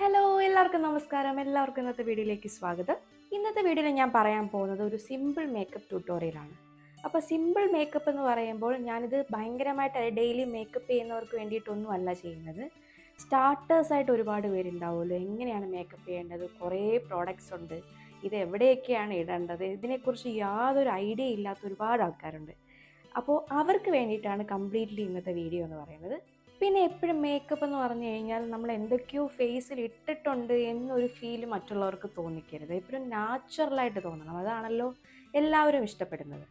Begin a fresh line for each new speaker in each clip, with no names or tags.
Hello എല്ലാവർക്കും നമസ്കാരം. എല്ലാവർക്കും ഇന്നത്തെ വീഡിയോയിലേക്ക് സ്വാഗതം. ഇന്നത്തെ വീഡിയോയിൽ ഞാൻ പറയാൻ പോകുന്നത് ഒരു സിമ്പിൾ മേക്കപ്പ് ട്യൂട്ടോറിയലാണ് അപ്പോൾ സിമ്പിൾ മേക്കപ്പ് എന്ന് പറയുമ്പോൾ ഞാനിത് ഭയങ്കരമായിട്ട് ഡെയിലി മേക്കപ്പ് ചെയ്യുന്നവർക്ക് വേണ്ടിയിട്ടൊന്നും അല്ല ചെയ്യുന്നത് സ്റ്റാർട്ടേഴ്സായിട്ട് ഒരുപാട് പേരുണ്ടാവുമല്ലോ. എങ്ങനെയാണ് മേക്കപ്പ് ചെയ്യേണ്ടത്? കുറേ പ്രോഡക്റ്റ്സ് ഉണ്ട്. ഇത് എവിടെയൊക്കെയാണ് ഇടേണ്ടത്? ഇതിനെക്കുറിച്ച് യാതൊരു ഐഡിയ ഇല്ലാത്ത ഒരുപാട് ആൾക്കാരുണ്ട്. അപ്പോൾ അവർക്ക് വേണ്ടിയിട്ടാണ് കംപ്ലീറ്റ്ലി ഇന്നത്തെ വീഡിയോ എന്ന് പറയുന്നത്. പിന്നെ എപ്പോഴും മേക്കപ്പ് എന്ന് പറഞ്ഞു കഴിഞ്ഞാൽ നമ്മൾ എന്തൊക്കെയോ ഫേസിൽ ഇട്ടിട്ടുണ്ട് എന്നൊരു ഫീൽ മറ്റുള്ളവർക്ക് തോന്നിക്കരുത്. എപ്പോഴും നാച്ചുറലായിട്ട് തോന്നണം. അതാണല്ലോ എല്ലാവരും ഇഷ്ടപ്പെടുന്നത്.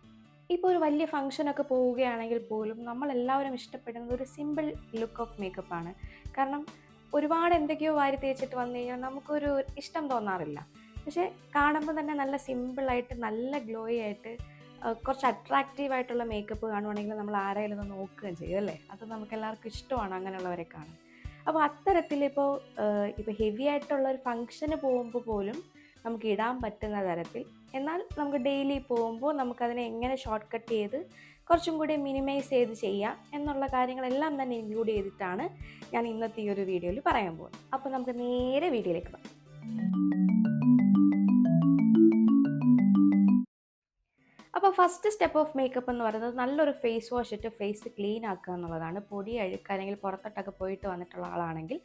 ഇപ്പോൾ ഒരു വലിയ ഫംഗ്ഷനൊക്കെ പോവുകയാണെങ്കിൽ പോലും നമ്മളെല്ലാവരും ഇഷ്ടപ്പെടുന്നത് ഒരു സിമ്പിൾ ലുക്ക് ഓഫ് മേക്കപ്പ് ആണ്. കാരണം ഒരുപാട് എന്തൊക്കെയോ വാരി തേച്ചിട്ട് വന്നു കഴിഞ്ഞാൽ നമുക്കൊരു ഇഷ്ടം തോന്നാറില്ല. പക്ഷേ കാണുമ്പോൾ തന്നെ നല്ല സിമ്പിളായിട്ട് നല്ല ഗ്ലോയി ആയിട്ട് കുറച്ച് അട്രാക്റ്റീവ് ആയിട്ടുള്ള മേക്കപ്പ് കാണുവാണെങ്കിൽ നമ്മൾ ആരെങ്കിലും ഒന്ന് നോക്കുകയും ചെയ്യും അല്ലേ? അത് നമുക്ക് എല്ലാവർക്കും ഇഷ്ടമാണ് അങ്ങനെയുള്ളവരെ കാണാൻ. അപ്പോൾ അത്തരത്തിൽ ഇപ്പോൾ ഇപ്പോൾ ഹെവി ആയിട്ടുള്ള ഒരു ഫംഗ്ഷന് പോകുമ്പോൾ പോലും നമുക്ക് ഇടാൻ പറ്റുന്ന തരത്തിൽ എന്നാൽ നമുക്ക് ഡെയിലി പോകുമ്പോൾ നമുക്കതിനെ എങ്ങനെ ഷോർട്ട് കട്ട് ചെയ്ത് കുറച്ചും കൂടി മിനിമൈസ് ചെയ്ത് ചെയ്യാം എന്നുള്ള കാര്യങ്ങളെല്ലാം തന്നെ ഇൻക്ലൂഡ് ചെയ്തിട്ടാണ് ഞാൻ ഇന്നത്തെ ഈ ഒരു വീഡിയോയിൽ പറയാൻ പോകുന്നത്. അപ്പോൾ നമുക്ക് നേരെ വീഡിയോയിലേക്ക് പോകാം. അപ്പോൾ ഫസ്റ്റ് സ്റ്റെപ്പ് ഓഫ് മേക്കപ്പ് എന്ന് പറയുന്നത് നല്ലൊരു ഫേസ് വാഷ് ഇട്ട് ഫേസ് ക്ലീൻ ആക്കുക എന്നുള്ളതാണ്. പൊടി അല്ലെങ്കിൽ പുറത്തോട്ടൊക്കെ പോയിട്ട് വന്നിട്ടുള്ള ആളാണെങ്കിൽ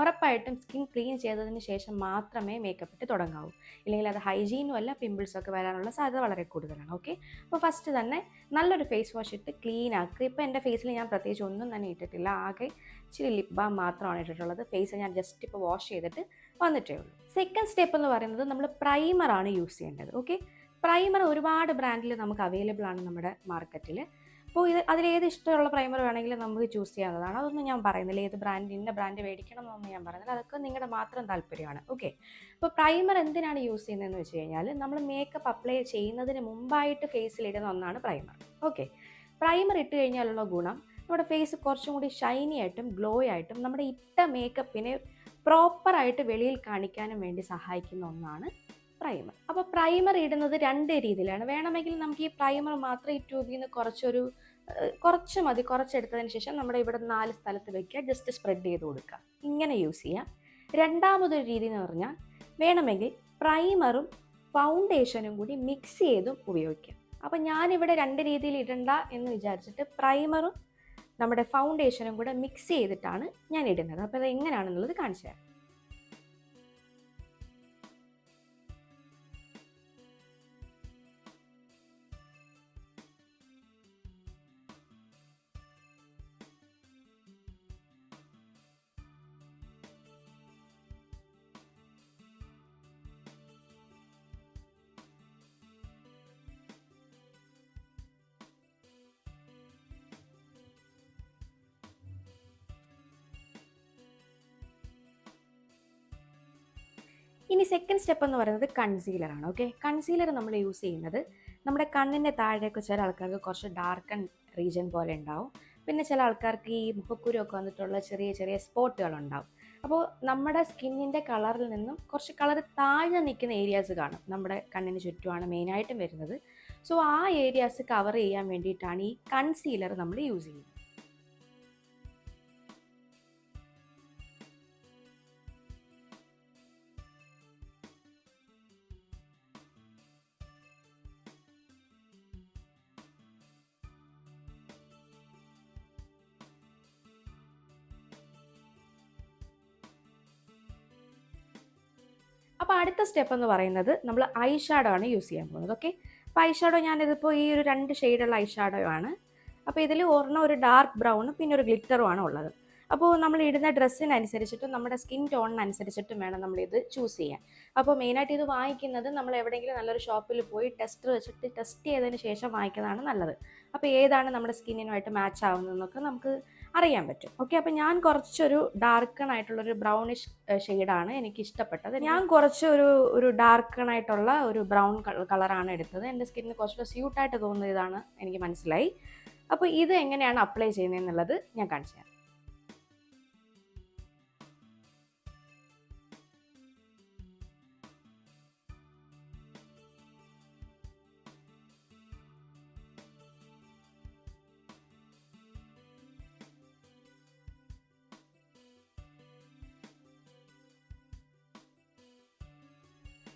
ഉറപ്പായിട്ടും സ്കിൻ ക്ലീൻ ചെയ്തതിന് ശേഷം മാത്രമേ മേക്കപ്പ് ഇട്ട് തുടങ്ങാവൂ. ഇല്ലെങ്കിൽ അത് ഹൈജീനും അല്ല പിമ്പിൾസൊക്കെ വരാനുള്ള സാധ്യത വളരെ കൂടുതലാണ്. ഓക്കെ അപ്പോൾ ഫസ്റ്റ് തന്നെ നല്ലൊരു ഫേസ് വാഷ് ഇട്ട് ക്ലീൻ ആക്കുക. ഇപ്പോൾ എന്റെ ഫേസിൽ ഞാൻ പ്രത്യേകിച്ച് ഒന്നും തന്നെ ഇട്ടിട്ടില്ല. ആകെ ഇച്ചിരി ലിപ് ബാം മാത്രമാണ് ഇട്ടിട്ടുള്ളത്. ഫേസ് ഞാൻ ജസ്റ്റ് ഇപ്പോൾ വാഷ് ചെയ്തിട്ട് വന്നിട്ടേ ഉള്ളൂ. സെക്കൻഡ് സ്റ്റെപ്പ് എന്ന് പറയുന്നത് നമ്മൾ പ്രൈമറാണ് യൂസ് ചെയ്യേണ്ടത്. ഓക്കെ പ്രൈമർ ഒരുപാട് ബ്രാൻഡിൽ നമുക്ക് അവൈലബിൾ ആണ് നമ്മുടെ മാർക്കറ്റിൽ അപ്പോൾ ഇത് അതിലേത് ഇഷ്ടമുള്ള പ്രൈമർ വേണമെങ്കിലും നമുക്ക് ചൂസ് ചെയ്യാവുന്നതാണ്. അതൊന്നും ഞാൻ പറയുന്നില്ല. ഏത് ബ്രാൻഡ് ഇന്ന ബ്രാൻഡ് മേടിക്കണം എന്നൊന്നും ഞാൻ പറയുന്നില്ല. അതൊക്കെ നിങ്ങളുടെ മാത്രം താല്പര്യമാണ്. ഓക്കെ അപ്പോൾ പ്രൈമർ എന്തിനാണ് യൂസ് ചെയ്യുന്നതെന്ന് വെച്ച് കഴിഞ്ഞാൽ നമ്മൾ മേക്കപ്പ് അപ്ലൈ ചെയ്യുന്നതിന് മുമ്പായിട്ട് ഫേസിലിടുന്ന ഒന്നാണ് പ്രൈമർ ഓക്കെ പ്രൈമർ ഇട്ട് കഴിഞ്ഞാലുള്ള ഗുണം നമ്മുടെ ഫേസ് കുറച്ചും കൂടി ഷൈനി ആയിട്ടും ഗ്ലോ ആയിട്ടും നമ്മുടെ ഇട്ട മേക്കപ്പിനെ പ്രോപ്പറായിട്ട് വെളിയിൽ കാണിക്കാനും വേണ്ടി സഹായിക്കുന്ന ഒന്നാണ് പ്രൈമർ. അപ്പോൾ പ്രൈമർ ഇടുന്നത് രണ്ട് രീതിയിലാണ്. വേണമെങ്കിൽ നമുക്ക് ഈ പ്രൈമർ മാത്രം ഈ ട്യൂബിൽ നിന്ന് കുറച്ചൊരു കുറച്ച് മതി. കുറച്ചെടുത്തതിന് ശേഷം നമ്മുടെ ഇവിടെ നാല് സ്ഥലത്ത് വെക്കുക. ജസ്റ്റ് സ്പ്രെഡ് ചെയ്ത് കൊടുക്കുക. ഇങ്ങനെ യൂസ് ചെയ്യാം. രണ്ടാമതൊരു രീതി എന്ന് പറഞ്ഞാൽ വേണമെങ്കിൽ പ്രൈമറും ഫൗണ്ടേഷനും കൂടി മിക്സ് ചെയ്തും ഉപയോഗിക്കാം. അപ്പോൾ ഞാനിവിടെ രണ്ട് രീതിയിൽ ഇടണ്ട എന്ന് വിചാരിച്ചിട്ട് പ്രൈമറും നമ്മുടെ ഫൗണ്ടേഷനും കൂടെ മിക്സ് ചെയ്തിട്ടാണ് ഞാൻ ഇടുന്നത്. അപ്പോൾ അത് എങ്ങനെയാണെന്നുള്ളത് കാണിച്ചു തരാം. ഇനി സെക്കൻഡ് സ്റ്റെപ്പ് എന്ന് പറയുന്നത് കൺസീലർ ആണ് ഓക്കെ കൺസീലർ നമ്മൾ യൂസ് ചെയ്യുന്നത് നമ്മുടെ കണ്ണിന്റെ താഴെയൊക്കെ ചില ആൾക്കാർക്ക് കുറച്ച് ഡാർക്കൺ റീജിയൻ പോലെ ഉണ്ടാവും. പിന്നെ ചില ആൾക്കാർക്ക് ഈ മുഖക്കുരു ഒക്കെ വന്നിട്ടുള്ള ചെറിയ ചെറിയ സ്പോട്ടുകൾ ഉണ്ടാവും. അപ്പോൾ നമ്മുടെ സ്കിന്നിന്റെ കളറിൽ നിന്നും കുറച്ച് കളർ താഴെ നിൽക്കുന്ന ഏരിയാസ് കാണും നമ്മുടെ കണ്ണിന് ചുറ്റുമാണ് മെയിനായിട്ടും വരുന്നത്. സോ ആ ഏരിയാസ് കവർ ചെയ്യാൻ വേണ്ടിയിട്ടാണ് ഈ കൺസീലർ നമ്മൾ യൂസ് ചെയ്യുന്നത്. അപ്പോൾ അടുത്ത സ്റ്റെപ്പ് എന്ന് പറയുന്നത് നമ്മൾ ഐ ഷാഡോ ആണ് യൂസ് ചെയ്യാൻ പോകുന്നത്. ഓക്കെ അപ്പോൾ ഐ ഷാഡോ ഞാനിതിപ്പോൾ ഈ ഒരു രണ്ട് ഷെയ്ഡുള്ള ഐ ഷാഡോ ആണ്. അപ്പോൾ ഇതിൽ ഒരെണ്ണം ഒരു ഡാർക്ക് ബ്രൗണും പിന്നെ ഒരു ഗ്ലിറ്ററും ആണ് ഉള്ളത്. അപ്പോൾ നമ്മൾ ഇടുന്ന ഡ്രസ്സിനനുസരിച്ചിട്ടും നമ്മുടെ സ്കിൻ ടോണിനനുസരിച്ചിട്ടും വേണം നമ്മൾ ഇത് ചൂസ് ചെയ്യാൻ. അപ്പോൾ മെയിനായിട്ട് ഇത് വാങ്ങിക്കുന്നത് നമ്മൾ എവിടെയെങ്കിലും നല്ലൊരു ഷോപ്പിൽ പോയി ടെസ്റ്റ് വെച്ചിട്ട് ടെസ്റ്റ് ചെയ്തതിന് ശേഷം വാങ്ങിക്കുന്നതാണ് നല്ലത്. അപ്പോൾ ഏതാണ് നമ്മുടെ സ്കിന്നിനുമായിട്ട് മാച്ച് ആവുന്നതെന്നൊക്കെ നമുക്ക് അറിയാൻ പറ്റും. ഓക്കെ അപ്പോൾ ഞാൻ കുറച്ചൊരു ഡാർക്കൺ ആയിട്ടുള്ളൊരു ബ്രൗണിഷ് ഷെയ്ഡാണ് എനിക്ക് ഇഷ്ടപ്പെട്ടത് ഞാൻ കുറച്ച് ഒരു ഒരു ഡാർക്കൺ ആയിട്ടുള്ള ഒരു ബ്രൗൺ കളറാണ് എടുത്തത്. എന്റെ സ്കിന്നിന് കുറച്ചുകൂടെ സ്യൂട്ടായിട്ട് തോന്നുന്ന ഇതാണ് എനിക്ക് മനസ്സിലായി. അപ്പോൾ ഇത് എങ്ങനെയാണ് അപ്ലൈ ചെയ്യുന്നത് എന്നുള്ളത് ഞാൻ കാണിച്ചു തരാം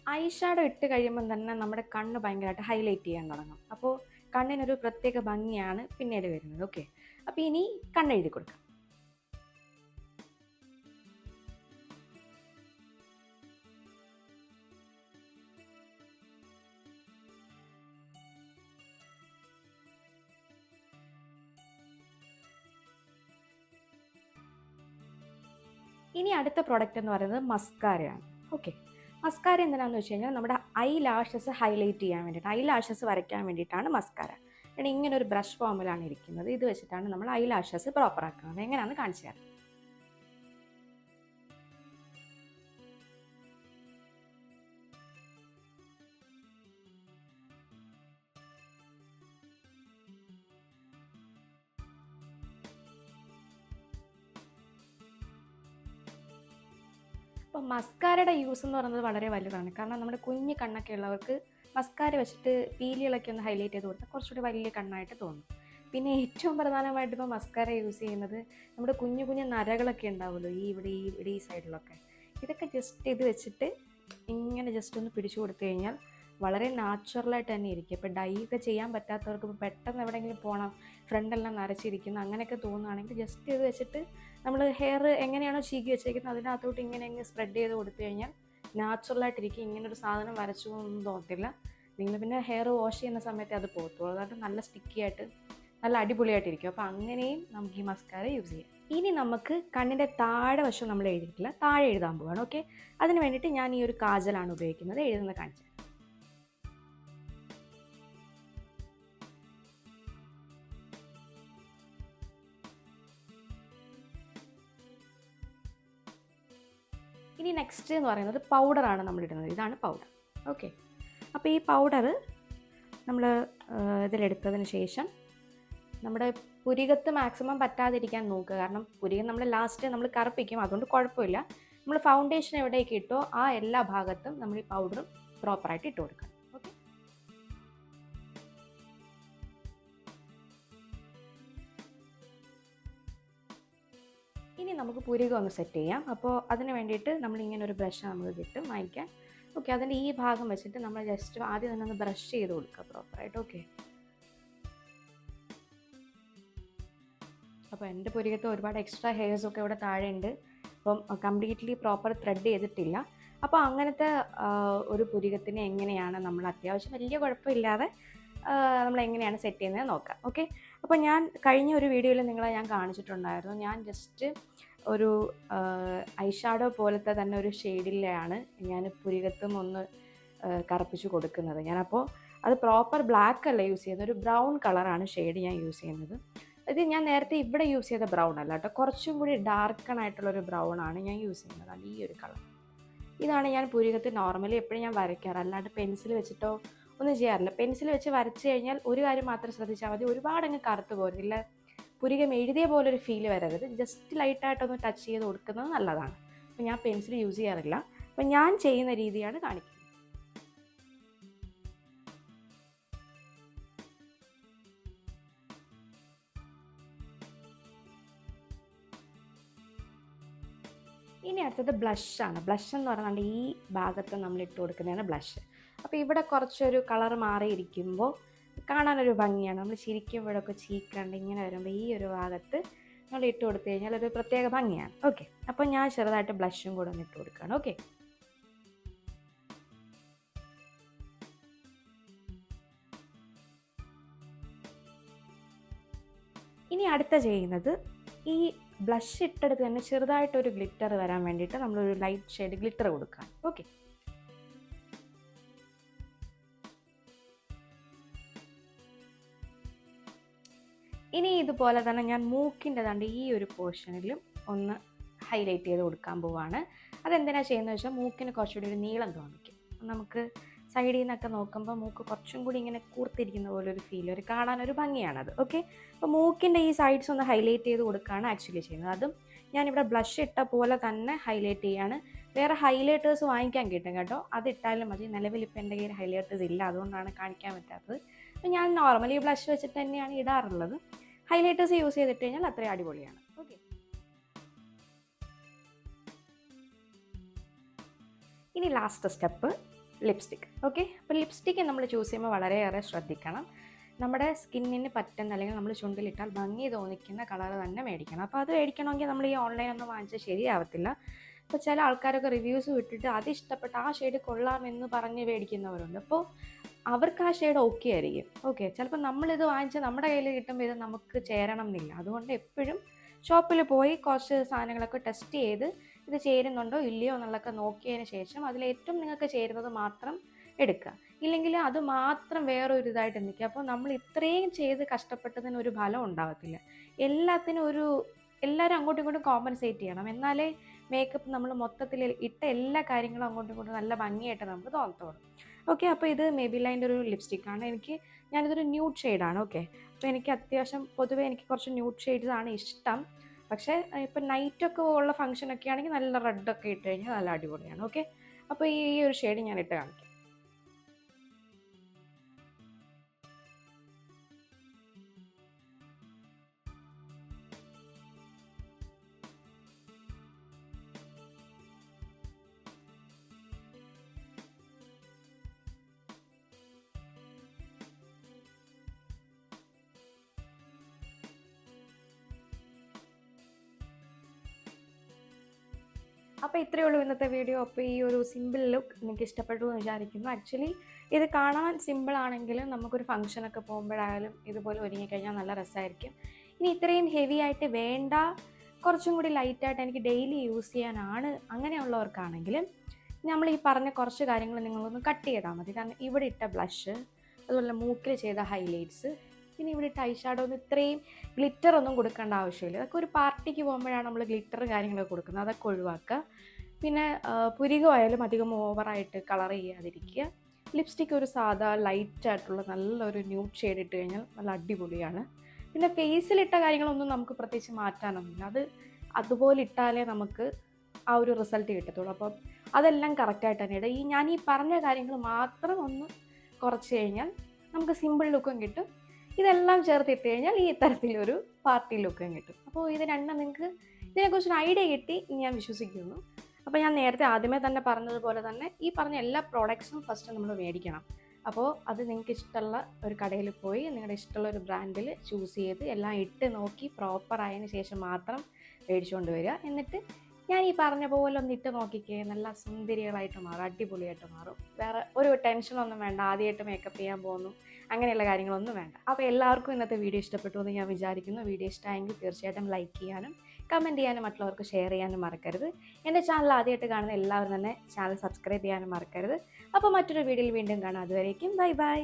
ഐ ഷാഡോ ഇട്ട് കഴിയുമ്പം തന്നെ നമ്മുടെ കണ്ണ് ഭയങ്കരമായിട്ട് ഹൈലൈറ്റ് ചെയ്യാൻ തുടങ്ങും. അപ്പോൾ കണ്ണിനൊരു പ്രത്യേക ഭംഗിയാണ് പിന്നീട് വരുന്നത് ഓക്കെ അപ്പോൾ ഇനി കണ്ണെഴുതി കൊടുക്കാം. ഇനി അടുത്ത പ്രോഡക്റ്റ് എന്ന് പറയുന്നത് മസ്കാരയാണ് ഓക്കെ മസ്കാര എന്തിനാണെന്ന് വെച്ച് കഴിഞ്ഞാൽ നമ്മുടെ ഐ ലാഷസ് ഹൈലൈറ്റ് ചെയ്യാൻ വേണ്ടിയിട്ട് ഐ ലാഷസ് വരയ്ക്കാൻ വേണ്ടിയിട്ടാണ് മസ്കാര. ഇങ്ങനെ ഒരു ബ്രഷ് ഫോമിലാണ് ഇരിക്കുന്നത്. ഇത് വെച്ചിട്ടാണ് നമ്മൾ ഐ ലാഷസ് പ്രോപ്പർ ആക്കുന്നത്. എങ്ങനെയാണെന്ന് കാണിച്ചു തരാം. അപ്പോൾ മസ്കാരയുടെ യൂസ് എന്ന് പറയുന്നത് വളരെ വലുതാണ്. കാരണം നമ്മുടെ കുഞ്ഞ് കണ്ണൊക്കെ ഉള്ളവർക്ക് മസ്കാര വെച്ചിട്ട് പീലികളൊക്കെ ഒന്ന് ഹൈലൈറ്റ് ചെയ്ത് കൊടുത്താൽ കുറച്ചുകൂടി വലിയ കണ്ണായിട്ട് തോന്നും. പിന്നെ ഏറ്റവും പ്രധാനമായിട്ട് ഇപ്പോൾ മസ്കാര യൂസ് ചെയ്യുന്നത് നമ്മുടെ കുഞ്ഞു കുഞ്ഞു നരകളൊക്കെ ഉണ്ടാവുമല്ലോ ഈ ഇവിടെ ഈ ഇവിടെ ഈ സൈഡിലൊക്കെ ഇതൊക്കെ ജസ്റ്റ് ഇത് വെച്ചിട്ട് ഇങ്ങനെ ജസ്റ്റ് ഒന്ന് പിടിച്ചു കൊടുത്തു കഴിഞ്ഞാൽ വളരെ നാച്ചുറലായിട്ട് തന്നെ ഇരിക്കും. ഇപ്പോൾ ഡൈ ഒക്കെ ചെയ്യാൻ പറ്റാത്തവർക്ക് ഇപ്പോൾ പെട്ടെന്ന് എവിടെയെങ്കിലും പോകണം ഫ്രണ്ടെല്ലാം നരച്ചിരിക്കുന്നു അങ്ങനെയൊക്കെ തോന്നുകയാണെങ്കിൽ ജസ്റ്റ് ഇത് വെച്ചിട്ട് നമ്മൾ ഹെയർ എങ്ങനെയാണോ ചീകി വെച്ചേക്കുന്നത് അതിനകത്തോട്ട് ഇങ്ങനെ അങ്ങ് സ്പ്രെഡ് ചെയ്ത് കൊടുത്തു കഴിഞ്ഞാൽ നാച്ചുറലായിട്ടിരിക്കും ഇങ്ങനെ ഒരു സാധനം വരച്ചു ഒന്നും തോന്നത്തില്ല. നിങ്ങൾ പിന്നെ ഹെയർ വാഷ് ചെയ്യുന്ന സമയത്ത് അത് പോകത്തുള്ളൂ. അതുകൊണ്ട് നല്ല സ്റ്റിക്കി ആയിട്ട് നല്ല അടിപൊളിയായിട്ടിരിക്കും അപ്പോൾ അങ്ങനെയും നമുക്ക് ഈ മസ്കാര യൂസ് ചെയ്യാം. ഇനി നമുക്ക് കണ്ണിന്റെ താഴെ വശം നമ്മൾ എഴുതിയിട്ടില്ല. താഴെ എഴുതാൻ പോവാണ്. ഓക്കെ അതിന് വേണ്ടിയിട്ട് ഞാൻ ഈ ഒരു കാജലാണ് ഉപയോഗിക്കുന്നത്. എഴുതുന്ന കാണിച്ചു ഇനി നെക്സ്റ്റ് എന്ന് പറയുന്നത് പൗഡറാണ് നമ്മൾ ഇടുന്നത്. ഇതാണ് പൗഡർ ഓക്കെ അപ്പോൾ ഈ പൗഡർ നമ്മൾ ഇതിലെടുത്തതിന് ശേഷം നമ്മുടെ പുരികത്ത് മാക്സിമം പറ്റാതിരിക്കാൻ നോക്കുക. കാരണം പുരികം നമ്മൾ ലാസ്റ്റ് നമ്മൾ കറുപ്പിക്കും. അതുകൊണ്ട് കുഴപ്പമില്ല. നമ്മൾ ഫൗണ്ടേഷൻ എവിടേക്ക് ഇട്ടോ ആ എല്ലാ ഭാഗത്തും നമ്മൾ ഈ പൗഡർ പ്രോപ്പറായിട്ട് ഇട്ട് കൊടുക്കണം ഇനി നമുക്ക് പുരികം ഒന്ന് സെറ്റ് ചെയ്യാം. അപ്പോൾ അതിന് വേണ്ടിയിട്ട് നമ്മൾ ഇങ്ങനെ ഒരു ബ്രഷ് നമുക്ക് കിട്ടും വാങ്ങിക്കാൻ. ഓക്കെ അതിന്റെ ഈ ഭാഗം വെച്ചിട്ട് നമ്മൾ ജസ്റ്റ് ആദ്യം തന്നെ ഒന്ന് ബ്രഷ് ചെയ്ത് കൊടുക്കുക പ്രോപ്പറായിട്ട് ഓക്കെ അപ്പോൾ എന്റെ പുരികത്ത് ഒരുപാട് എക്സ്ട്രാ ഹെയർസ് ഒക്കെ ഇവിടെ താഴെ ഉണ്ട് അപ്പം കംപ്ലീറ്റ്ലി പ്രോപ്പർ ത്രെഡ് ചെയ്തിട്ടില്ല. അപ്പോൾ അങ്ങനത്തെ ഒരു പുരികത്തിന് എങ്ങനെയാണ് നമ്മൾ അത്യാവശ്യം വലിയ കുഴപ്പമില്ലാതെ നമ്മൾ എങ്ങനെയാണ് സെറ്റ് ചെയ്യുന്നത് നോക്കാം. ഓക്കെ അപ്പോൾ ഞാൻ കഴിഞ്ഞ ഒരു വീഡിയോയിൽ നിങ്ങളെ ഞാൻ കാണിച്ചിട്ടുണ്ടായിരുന്നു. ഞാൻ ജസ്റ്റ് ഒരു ഐഷാഡോ പോലത്തെ തന്നെ ഒരു ഷെയ്ഡിലാണ് ഞാൻ പുരികത്തും ഒന്ന് കറുപ്പിച്ച് കൊടുക്കുന്നത്. ഞാനപ്പോൾ അത് പ്രോപ്പർ ബ്ലാക്ക് അല്ല യൂസ് ചെയ്യുന്നത്. ഒരു ബ്രൗൺ കളറാണ് ഷെയ്ഡ് ഞാൻ യൂസ് ചെയ്യുന്നത്. ഇത് ഞാൻ നേരത്തെ ഇവിടെ യൂസ് ചെയ്ത ബ്രൗൺ അല്ല കേട്ടോ കുറച്ചും കൂടി ഡാർക്കൺ ആയിട്ടുള്ളൊരു ബ്രൗൺ ആണ് ഞാൻ യൂസ് ചെയ്യുന്നത്. അല്ല ഈ ഒരു കളർ ഇതാണ് ഞാൻ പുരികത്ത് നോർമലി എപ്പോഴും ഞാൻ വരയ്ക്കാറ്. അല്ലാണ്ട് പെൻസിൽ വെച്ചിട്ടോ ഒന്നും ചെയ്യാറില്ല പെൻസിൽ വെച്ച് വരച്ച് കഴിഞ്ഞാൽ ഒരു കാര്യം മാത്രം ശ്രദ്ധിച്ചാൽ മതി. ഒരുപാട് അങ്ങ് കറുത്ത് പോരുന്നില്ല പുരികം എഴുതിയ പോലെ ഒരു ഫീൽ വരരുത് ജസ്റ്റ് ലൈറ്റായിട്ടൊന്ന് ടച്ച് ചെയ്ത് കൊടുക്കുന്നത് നല്ലതാണ്. അപ്പോൾ ഞാൻ പെൻസിൽ യൂസ് ചെയ്യാറില്ല. അപ്പോൾ ഞാൻ ചെയ്യുന്ന രീതിയാണ് കാണിക്കുന്നത്. ഇനി അടുത്തത് ബ്ലഷാണ് ബ്ലഷ് എന്ന് പറഞ്ഞാൽ ഈ ഭാഗത്ത് നമ്മൾ ഇട്ട് കൊടുക്കുന്നതാണ് ബ്ലഷ് അപ്പോൾ ഇവിടെ കുറച്ചൊരു കളർ മാറിയിരിക്കുമ്പോൾ കാണാനൊരു ഭംഗിയാണ്. നമ്മൾ ശരിക്കും ഇവിടെ ഒക്കെ ചീക്കണ്ട് ഇങ്ങനെ വരുമ്പോൾ ഈ ഒരു ഭാഗത്ത് നമ്മൾ ഇട്ട് കൊടുത്തു കഴിഞ്ഞാൽ ഒരു പ്രത്യേക ഭംഗിയാണ്. ഓക്കെ. അപ്പോൾ ഞാൻ ചെറുതായിട്ട് ബ്ലഷും കൂടെ ഒന്ന് ഇട്ട് കൊടുക്കുകയാണ് ഓക്കെ. ഇനി അടുത്ത ചെയ്യുന്നത് ഈ ബ്ലഷ് ഇട്ടെടുത്ത് തന്നെ ചെറുതായിട്ടൊരു ഗ്ലിറ്റർ വരാൻ വേണ്ടിയിട്ട് നമ്മളൊരു ലൈറ്റ് ഷെയ്ഡ് ഗ്ലിറ്റർ കൊടുക്കാം ഓക്കെ. ഇനി ഇതുപോലെ തന്നെ ഞാൻ മൂക്കിന്റെ തണ്ട് ഈ ഒരു പോർഷനിലും ഒന്ന് ഹൈലൈറ്റ് ചെയ്ത് കൊടുക്കാൻ പോവാണ്. അതെന്തിനാണ് ചെയ്യുന്നത് വെച്ചാൽ മൂക്കിന് കുറച്ചുകൂടി ഒരു നീളം തോന്നിക്കും. നമുക്ക് സൈഡിൽ നിന്നൊക്കെ നോക്കുമ്പോൾ മൂക്ക് കുറച്ചും കൂടി ഇങ്ങനെ കൂർത്തിരിക്കുന്ന പോലെ ഒരു ഫീൽ ഒരു കാണാൻ ഒരു ഭംഗിയാണത് ഓക്കെ അപ്പോൾ മൂക്കിന്റെ ഈ സൈഡ്സ് ഒന്ന് ഹൈലൈറ്റ് ചെയ്ത് കൊടുക്കുകയാണ് ആക്ച്വലി ചെയ്യുന്നത്. അതും ഞാനിവിടെ ബ്ലഷ് ഇട്ട പോലെ തന്നെ ഹൈലൈറ്റ് ചെയ്യാണ്. വേറെ ഹൈലൈറ്റേഴ്സ് വാങ്ങിക്കാൻ കിട്ടും കേട്ടോ. അത് ഇട്ടാലും മതി. നിലവിൽ ഇപ്പം എന്റെ കയ്യിൽ ഹൈലൈറ്റേഴ്സ് ഇല്ല. അതുകൊണ്ടാണ് കാണിക്കാൻ പറ്റാത്തത്. അപ്പം ഞാൻ നോർമലി ബ്ലഷ് വെച്ചിട്ട് തന്നെയാണ് ഇടാറുള്ളത്. ഹൈലൈറ്റേഴ്സ് യൂസ് ചെയ്തിട്ട് കഴിഞ്ഞാൽ അത്രയും അടിപൊളിയാണ്. ഓക്കെ ഇനി ലാസ്റ്റ് സ്റ്റെപ്പ് ലിപ്സ്റ്റിക് ഓക്കെ അപ്പോൾ ലിപ്സ്റ്റിക്ക് നമ്മൾ ചൂസ് ചെയ്യുമ്പോൾ വളരെയേറെ ശ്രദ്ധിക്കണം. നമ്മുടെ സ്കിന്നിന് പറ്റുന്ന അല്ലെങ്കിൽ നമ്മൾ ചുണ്ടിലിട്ടാൽ ഭംഗി തോന്നിക്കുന്ന കളർ തന്നെ മേടിക്കണം. അപ്പോൾ അത് മേടിക്കണമെങ്കിൽ നമ്മൾ ഈ ഓൺലൈൻ ഒന്നും വാങ്ങിച്ചാൽ ശരിയാവത്തില്ല. അപ്പോൾ ചില ആൾക്കാരൊക്കെ റിവ്യൂസ് വിട്ടിട്ട് അത് ഇഷ്ടപ്പെട്ട ആ ഷെയ്ഡ് കൊള്ളാമെന്ന് പറഞ്ഞ് മേടിക്കുന്നവരുണ്ട്. അപ്പോൾ അവർക്ക് ആ ഷെയ്ഡ് ഓക്കെ ആയിരിക്കും. ഓക്കെ ചിലപ്പോൾ നമ്മളിത് വാങ്ങിച്ച് നമ്മുടെ കയ്യിൽ കിട്ടുമ്പോൾ ഇത് നമുക്ക് ചേരണം എന്നില്ല. അതുകൊണ്ട് എപ്പോഴും ഷോപ്പിൽ പോയി കുറച്ച് സാധനങ്ങളൊക്കെ ടെസ്റ്റ് ചെയ്ത് ഇത് ചേരുന്നുണ്ടോ ഇല്ലയോ എന്നുള്ളതൊക്കെ നോക്കിയതിന് ശേഷം അതിൽ ഏറ്റവും നിങ്ങൾക്ക് ചേരുന്നത് മാത്രം എടുക്കുക. ഇല്ലെങ്കിൽ അത് മാത്രം വേറൊരു ഇതായിട്ട് നിൽക്കുക. അപ്പോൾ നമ്മൾ ഇത്രയും ചെയ്ത് കഷ്ടപ്പെട്ടതിന് ഒരു ഫലം ഉണ്ടാകത്തില്ല എല്ലാത്തിനും ഒരു എല്ലാവരും അങ്ങോട്ടും ഇങ്ങോട്ടും കോമ്പൻസേറ്റ് ചെയ്യണം. എന്നാലേ മേക്കപ്പ് നമ്മൾ മൊത്തത്തിൽ ഇട്ട എല്ലാ കാര്യങ്ങളും അങ്ങോട്ടും ഇങ്ങോട്ടും നല്ല ഭംഗിയായിട്ട് നമുക്ക് തോന്നത്തോളും ഓക്കെ അപ്പോൾ ഇത് മേബി ലൈന്റെ ഒരു ലിപ്സ്റ്റിക്കാണ് എനിക്ക് ഞാനിതൊരു ന്യൂഡ് ഷെയ്ഡാണ് ഓക്കെ അപ്പോൾ എനിക്ക് അത്യാവശ്യം പൊതുവേ എനിക്ക് കുറച്ച് ന്യൂഡ് ഷെയ്ഡ്സ് ആണ് ഇഷ്ടം. പക്ഷേ ഇപ്പം നൈറ്റൊക്കെ ഉള്ള ഫംഗ്ഷനൊക്കെ ആണെങ്കിൽ നല്ല റെഡൊക്കെ ഇട്ട് കഴിഞ്ഞാൽ നല്ല അടിപൊളിയാണ് ഓക്കെ അപ്പോൾ ഈ ഒരു ഷെയ്ഡ് ഞാൻ ഇട്ട് കാണിക്കാം. അപ്പോൾ ഇത്രയേ ഉള്ളൂ ഇന്നത്തെ വീഡിയോ അപ്പോൾ ഈ ഒരു സിമ്പിൾ ലുക്ക് നിങ്ങൾക്ക് ഇഷ്ടപ്പെട്ടു എന്ന് വിചാരിക്കുന്നു. ആക്ച്വലി ഇത് കാണാൻ സിമ്പിൾ ആണെങ്കിലും നമുക്കൊരു ഫംഗ്ഷനൊക്കെ പോകുമ്പോഴായാലും ഇതുപോലെ ഒരുങ്ങിക്കഴിഞ്ഞാൽ നല്ല രസമായിരിക്കും. ഇനി ഇത്രയും ഹെവി ആയിട്ട് വേണ്ട കുറച്ചും കൂടി ലൈറ്റായിട്ട് എനിക്ക് ഡെയിലി യൂസ് ചെയ്യാനാണ് അങ്ങനെയുള്ളവർക്കാണെങ്കിലും നമ്മൾ ഈ പറഞ്ഞ കുറച്ച് കാര്യങ്ങൾ നിങ്ങളൊന്ന് കട്ട് ചെയ്താൽ മതി. കാരണം ഇവിടെ ഇട്ട ബ്ലഷ് അതുപോലെ മൂക്കിൽ ചെയ്ത ഹൈലൈറ്റ്സ് പിന്നെ ഇവിടെ ടൈ ഐഷാഡോ ഒന്നും ഇത്രയും ഗ്ലിറ്റർ ഒന്നും കൊടുക്കേണ്ട ആവശ്യമില്ല. അതൊക്കെ ഒരു പാർട്ടിക്ക് പോകുമ്പോഴാണ് നമ്മൾ ഗ്ലിറ്റർ കാര്യങ്ങളൊക്കെ കൊടുക്കുന്നത്. അതൊക്കെ ഒഴിവാക്കുക. പിന്നെ പുരികമായാലും അധികം ഓവറായിട്ട് കളർ ചെയ്യാതിരിക്കുക. ലിപ്സ്റ്റിക്ക് ഒരു സാധാ ലൈറ്റ് ആയിട്ടുള്ള നല്ലൊരു ന്യൂഡ് ഷെയ്ഡ് ഇട്ട് കഴിഞ്ഞാൽ നല്ല അടിപൊളിയാണ്. പിന്നെ ഫേസിലിട്ട കാര്യങ്ങളൊന്നും നമുക്ക് പ്രത്യേകിച്ച് മാറ്റാനൊന്നുമില്ല. അത് അതുപോലെ ഇട്ടാലേ നമുക്ക് ആ ഒരു റിസൾട്ട് കിട്ടത്തുള്ളൂ. അപ്പം അതെല്ലാം കറക്റ്റായിട്ട് തന്നെ ഇടുക. ഈ ഞാൻ ഈ പറഞ്ഞ കാര്യങ്ങൾ മാത്രം ഒന്ന് കുറച്ച് കഴിഞ്ഞാൽ നമുക്ക് സിമ്പിൾ ലുക്കും കിട്ടും. ഇതെല്ലാം ചേർത്തിട്ട് കഴിഞ്ഞാൽ ഈ തരത്തിലൊരു പാർട്ടി ലുക്കും കിട്ടും. അപ്പോൾ ഇത് രണ്ടും നിങ്ങൾക്ക് ഇതിനെക്കുറിച്ചൊരു ഐഡിയ കിട്ടി ഞാൻ വിശ്വസിക്കുന്നു. അപ്പോൾ ഞാൻ നേരത്തെ ആദ്യമേ തന്നെ പറഞ്ഞതുപോലെ തന്നെ ഈ പറഞ്ഞ എല്ലാ പ്രോഡക്ട്സും ഫസ്റ്റ് നമ്മൾ മേടിക്കണം. അപ്പോൾ അത് നിങ്ങൾക്ക് ഇഷ്ടമുള്ള ഒരു കടയിൽ പോയി നിങ്ങളുടെ ഇഷ്ടമുള്ള ഒരു ബ്രാൻഡിൽ ചൂസ് ചെയ്ത് എല്ലാം ഇട്ട് നോക്കി പ്രോപ്പർ ആയതിനു ശേഷം മാത്രം മേടിച്ചുകൊണ്ട് വരിക. എന്നിട്ട് ഞാൻ ഈ പറഞ്ഞ പോലെ ഒന്ന് ഇട്ട് നോക്കിക്കേ നല്ല സുന്ദരികളായിട്ട് മാറും അടിപൊളിയായിട്ട് മാറും. വേറെ ഒരു ടെൻഷനൊന്നും വേണ്ട ആദ്യമായിട്ട് മേക്കപ്പ് ചെയ്യാൻ പോകുന്നു അങ്ങനെയുള്ള കാര്യങ്ങളൊന്നും വേണ്ട. അപ്പോൾ എല്ലാവർക്കും ഇന്നത്തെ വീഡിയോ ഇഷ്ടപ്പെട്ടു എന്ന് ഞാൻ വിചാരിക്കുന്നു. വീഡിയോ ഇഷ്ടമായെങ്കിൽ തീർച്ചയായിട്ടും ലൈക്ക് ചെയ്യാനും കമന്റ് ചെയ്യാനും മറ്റുള്ളവർക്ക് ഷെയർ ചെയ്യാനും മറക്കരുത്. എന്റെ ചാനൽ ആദ്യമായിട്ട് കാണുന്ന എല്ലാവരും തന്നെ ചാനൽ സബ്സ്ക്രൈബ് ചെയ്യാനും മറക്കരുത്. അപ്പോൾ മറ്റൊരു വീഡിയോയിൽ വീണ്ടും കാണാം. അതുവരേക്കും ബൈ ബൈ